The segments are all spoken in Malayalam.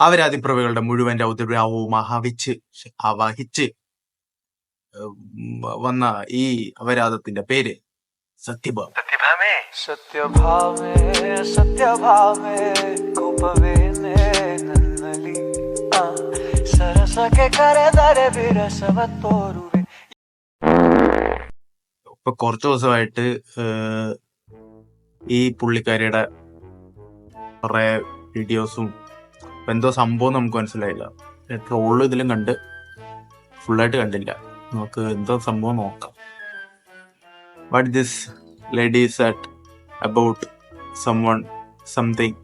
അവരാദിപ്രവകളുടെ മുഴുവൻ രൗദ്രഭാവവും ആഹവിച്ച് ആവാഹിച്ച് വന്ന ഈ അവരാധത്തിന്റെ പേര് സത്യഭാമ. സത്യഭാമേ. സത്യഭാമേ കുംഭവേനേ നന്നലി. സരസക്കെ കരതര വിരസവത്തോരുവെ. ഇപ്പൊ കുറച്ചു ദിവസമായിട്ട് ഈ പുള്ളിക്കാരിയുടെ കുറെ വീഡിയോസും എന്തോ സംഭവം നമുക്ക് മനസ്സിലായില്ല. ട്രോൾ ഇതിലും കണ്ട് ഫുള്ളായിട്ട് കണ്ടില്ല. നമുക്ക് എന്തോ സംഭവം നോക്കാം. What this ladies at about some one something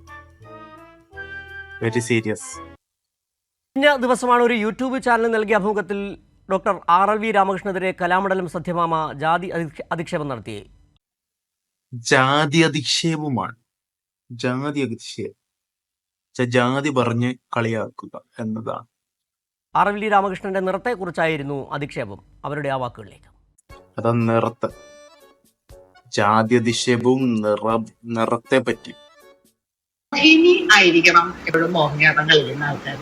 very serious കഴിഞ്ഞ ദിവസമാണ് ഒരു യൂട്യൂബ് ചാനൽ നൽകിയ അഭിമുഖത്തിൽ ഡോക്ടർ ആർ എൽ വി രാമകൃഷ്ണനെതിരെ കലാമണ്ഡലം സത്യഭാമ ജാതി അധി- അധിക്ഷേപം നടത്തി. ജാതി അധിക്ഷേപമാണ് ജാതി അധിക്ഷേപം. ജാതി പറഞ്ഞ് കളിയാക്കുക എന്നതാണ്. ആർ രാമകൃഷ്ണന്റെ നിറത്തെ രാമകൃഷ്ണന്റെ നിറത്തെക്കുറിച്ചായിരുന്നു അധിക്ഷേപം അവരുടെ ആ വാക്കുകളിലേക്ക്. അതാ നിറത്ത്. ജാതി അധിക്ഷേപവും നിറ നിറത്തെ പറ്റി. മോഹിനി ആയിരിക്കണം എപ്പോഴും മോഹിനിയാട്ടം കളിക്കുന്ന ആൾക്കാർ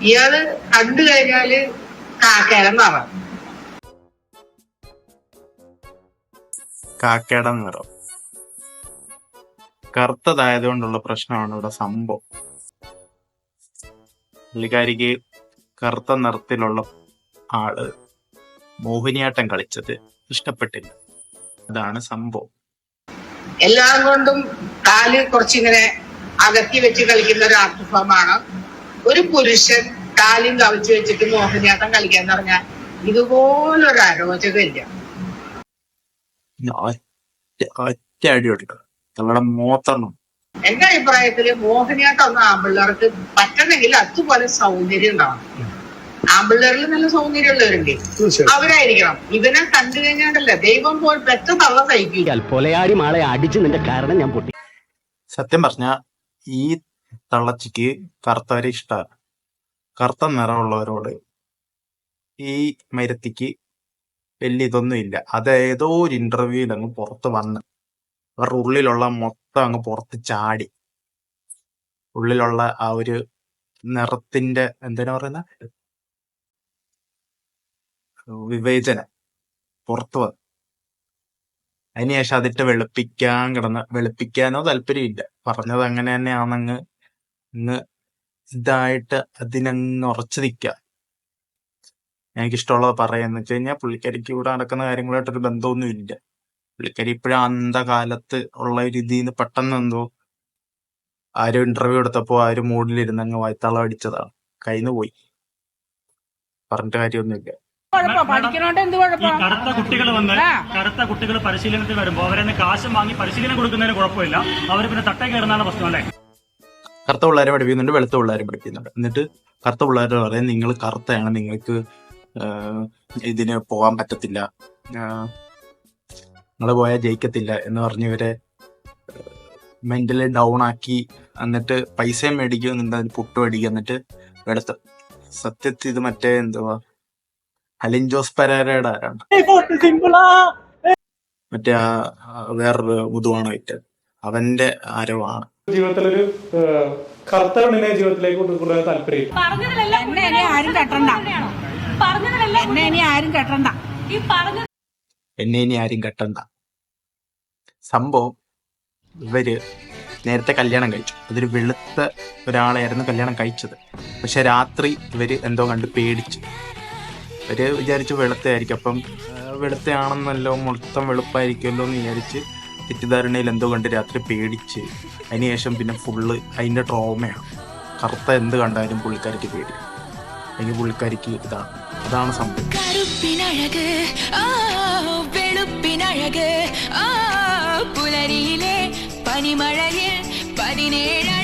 ഇയാൾ കണ്ടു കഴിഞ്ഞാൽ കാക്കേരം നിറം. കാക്കേടം നിറം. കറുത്തതായതുകൊണ്ടുള്ള പ്രശ്നമാണ് ഇവിടെ സംഭവം. പുള്ളിക്കാരിക്ക് കറുത്ത നിറത്തിലുള്ള ആൾ മോഹിനിയാട്ടം കളിച്ചത് ഇഷ്ടപ്പെട്ടില്ല. അതാണ് സംഭവം. എല്ലാം കൊണ്ടും കാൽ കുറച്ചിങ്ങനെ അകത്തി വെച്ച് കളിക്കുന്ന ഒരു ആർട്ട് ഫോമാണ്. ഒരു പുരുഷൻ കാലും കവച്ച് വെച്ചിട്ട് മോഹിനിയാട്ടം കളിക്കാന്ന് പറഞ്ഞാൽ ഇതുപോലൊരു അരോചകമില്ല. ഒറ്റ അടി കൊടുക്കുക നിങ്ങളുടെ മോത്തെണ്ണം. എന്റെ അഭിപ്രായത്തിൽ മോഹിനിയാട്ടം ഒന്നും ആമ്പിള്ളേർക്ക് പറ്റണമെങ്കിൽ അതുപോലെ സൗന്ദര്യം ഉണ്ടാവണം. ആമ്പിള്ളേരിൽ നല്ല സൗന്ദര്യമുള്ളവരുണ്ട്. അവരായിരിക്കണം. ഇവനെ കണ്ടു കഴിഞ്ഞാണ്ടല്ലേ ദൈവം പോൽ പെറ്റ തള്ള സഹിക്കില്ല കൊലയാടി മാളെ അടിച്ച് നിന്റെ കാരണം ഞാൻ പൊട്ടി. സത്യം പറഞ്ഞ ഈ തള്ളച്ചിക്ക് കറുത്തവരെ ഇഷ്ടമാണ് കറുത്ത നിറമുള്ളവരോട് ഈ മരത്തിക്ക് വലിയ ഇതൊന്നും ഇല്ല അത് ഏതോ ഒരു ഇന്റർവ്യൂവിൽ അങ്ങ് പുറത്ത് വന്ന് അവരുടെ ഉള്ളിലുള്ള മൊത്തം അങ്ങ് പുറത്ത് ചാടി. ഉള്ളിലുള്ള ആ ഒരു നിറത്തിന്റെ എന്തിനാ പറയുന്ന? വിവേചനം പുറത്തു വന്നു. അതിനുശേഷം അതിട്ട് വെളുപ്പിക്കാൻ കിടന്ന് വെളുപ്പിക്കാനോ താല്പര്യമില്ല. പറഞ്ഞത് അങ്ങനെ തന്നെയാണെന്ന് അങ്ങ് ഇതായിട്ട് അതിനങ്ങ് ഉറച്ചു നിൽക്കുക. എനിക്കിഷ്ടമുള്ളത് പറയാന്ന് വെച്ച് കഴിഞ്ഞാൽ പുള്ളിക്കാരിക്ക് ഇവിടെ നടക്കുന്ന കാര്യങ്ങളായിട്ടൊരു ബന്ധമൊന്നും ഇല്ല പുള്ളിക്കാരി ഇപ്പോഴും അന്ധകാലത്ത് ഉള്ള ഒരു ഇതിൽ നിന്ന് പെട്ടെന്ന് എന്തോ ആരും ഇന്റർവ്യൂ എടുത്തപ്പോ ആ ഒരു മൂഡിലിരുന്ന് അങ്ങ് വായ്ത്താളം അടിച്ചതാണ്. കയ്യിന്ന് പോയി. പറഞ്ഞിട്ട് കാര്യമൊന്നുമില്ല. കറുത്ത കുട്ടികൾ വന്ന്. കറുത്ത കുട്ടികൾ പരിശീലനത്തിന് വരുമ്പോൾ അവരെ കാശും വാങ്ങി പരിശീലനം കൊടുക്കുന്നതിന് കുഴപ്പമില്ല. അവർ പിന്നെ തട്ടേ കയറുന്നതാണ് പ്രശ്നം അല്ലേ? കറുത്ത പിള്ളേരെ പഠിപ്പിക്കുന്നുണ്ട് വെളുത്ത പിള്ളേരെ പഠിപ്പിക്കുന്നുണ്ട്. എന്നിട്ട് കറുത്ത പിള്ളേരെ പറയാൻ നിങ്ങൾ കറുത്തയാണ്. നിങ്ങൾക്ക് ഇതിന് പോകാൻ പറ്റത്തില്ല. നിങ്ങൾ പോയാൽ ജയിക്കത്തില്ല എന്ന് പറഞ്ഞ് ഇവരെ മെന്റലി ഡൗൺ ആക്കി എന്നിട്ട് പൈസയും മേടിക്കും എന്നിട്ട് അതിന് പുട്ട് മേടിക്കും എന്നിട്ട് ഇവിടെ സത്യത്തിൽ ഇത് മറ്റേ എന്തുവാ? അലിൻ ജോസ് പരേരയുടെ ആരാണ്? മറ്റേ ആ വേറൊരു മുതുവാണ് വിറ്റത് അവന്റെ ആരവാണ്. ജീവിതത്തിലൊരു ഏഹ്, കറുത്ത പെണ്ണിനെ ജീവിതത്തിലേക്ക് കൊണ്ടുവരാൻ താല്പര്യം എന്നെ ഇനി ആരും കെട്ടണ്ട. എന്നെ ഇനി ആരും കെട്ടണ്ട. എന്നെ ഇനി ആരും കെട്ടണ്ട. സംഭവം ഇവർ നേരത്തെ കല്യാണം കഴിച്ചു. അതൊരു വെളുത്ത ഒരാളായിരുന്നു കല്യാണം കഴിച്ചത്. പക്ഷെ രാത്രി ഇവർ എന്തോ കണ്ട് പേടിച്ചു. ഇവർ വിചാരിച്ചു വെളുത്തയായിരിക്കും. അപ്പം വെളുത്തയാണെന്നല്ലോ മൊത്തം വെളുപ്പായിരിക്കുമല്ലോ എന്ന് വിചാരിച്ച് തെറ്റിദ്ധാരണയിൽ എന്തോ കണ്ട് രാത്രി പേടിച്ച്. അതിനുശേഷം പിന്നെ ഫുള്ള് അതിന്റെ ട്രോമയാണ്. കറുത്ത എന്ത് കണ്ടാലും പുള്ളിക്കാരിക്ക് പേടി. അല്ലെങ്കിൽ പുള്ളിക്കാരിക്ക് ഇതാണ് അതാണ് സംഭവം. மலரியிலே பனிமழையில் பதினேழு